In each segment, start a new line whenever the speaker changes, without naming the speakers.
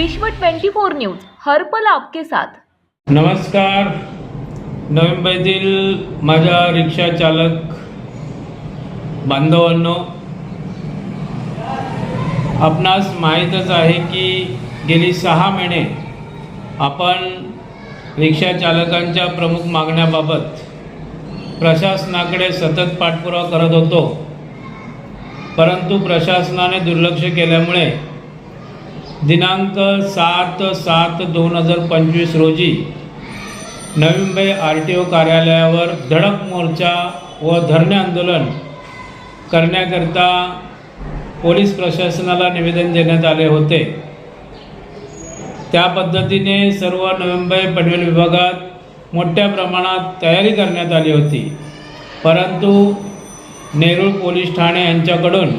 विश्व 24 न्यूज हरपल आपके साथ.
नमस्कार. नवी मुंबईतील माझ्या रिक्षा चालक बांधवांनो आपणास माहीतच आहे की गेली सहा महिने आपण रिक्षा चालकांच्या प्रमुख मागण्याबाबत प्रशासनाकडे सतत पाठपुरावा करत होतो. परंतु प्रशासनाने दुर्लक्ष केल्यामुळे दिनांक सात सात दोन हजार पंचवीस रोजी Navi Mumbai R T O कार्यालयावर धडक मोर्चा व धरणे आंदोलन करण्याकरिता पोलीस प्रशासनाला निवेदन देण्यात आले होते. त्या पद्धतीने सर्व नवी मुंबई पनवेल विभागात मोठ्या प्रमाणात तयारी करण्यात आली होती. परंतु नेरूळ पोलीस ठाणे यांच्याकडून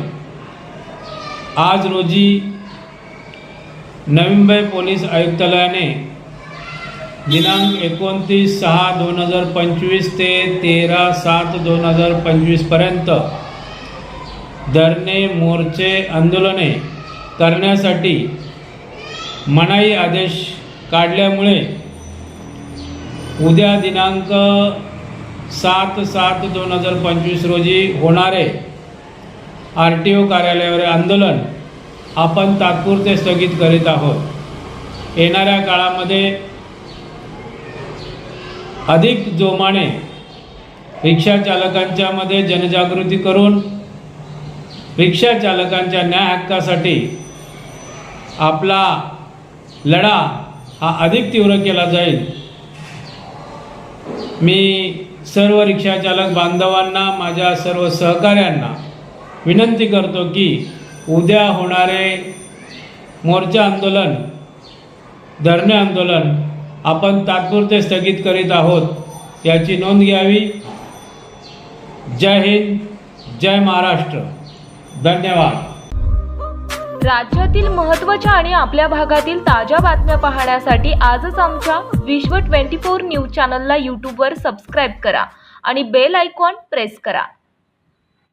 आज रोजी नवी मुंबई पोलीस आयुक्तालयाने दिनांक एकोणतीस सहा दोन हजार पंचवीस ते तेरा सात दोन हजार पंचवीसपर्यंत धरणे मोर्चे आंदोलने करण्यासाठी मनाई आदेश काढल्यामुळे उद्या दिनांक सात सात दोन हजार पंचवीस रोजी होणारे आर टी ओ कार्यालयावर आंदोलन आपण तात्पुरते स्थगित करीत आहोत. येणाऱ्या काळामध्ये अधिक जोमाने रिक्षा चालकांच्यामध्ये जनजागृती करून रिक्षा चालकांच्या न्याय हक्कासाठी आपला लढा हा अधिक तीव्र केला जाईल. मी सर्व रिक्षा चालक बांधवांना माझ्या सर्व सहकाऱ्यांना विनंती करतो की उद्या होणारे मोर्चा आंदोलन धरणे आंदोलन आपण तात्पुरते स्थगित करीत आहोत याची नोंद घ्यावी. जय हिंद जय महाराष्ट्र. धन्यवाद.
राज्यातील महत्त्वाच्या आणि आपल्या भागातील ताज्या बातम्या पाहण्यासाठी आजच आमच्या विश्व 24 न्यूज चॅनलला यूट्यूबवर सबस्क्राईब करा आणि बेल आयकॉन प्रेस करा.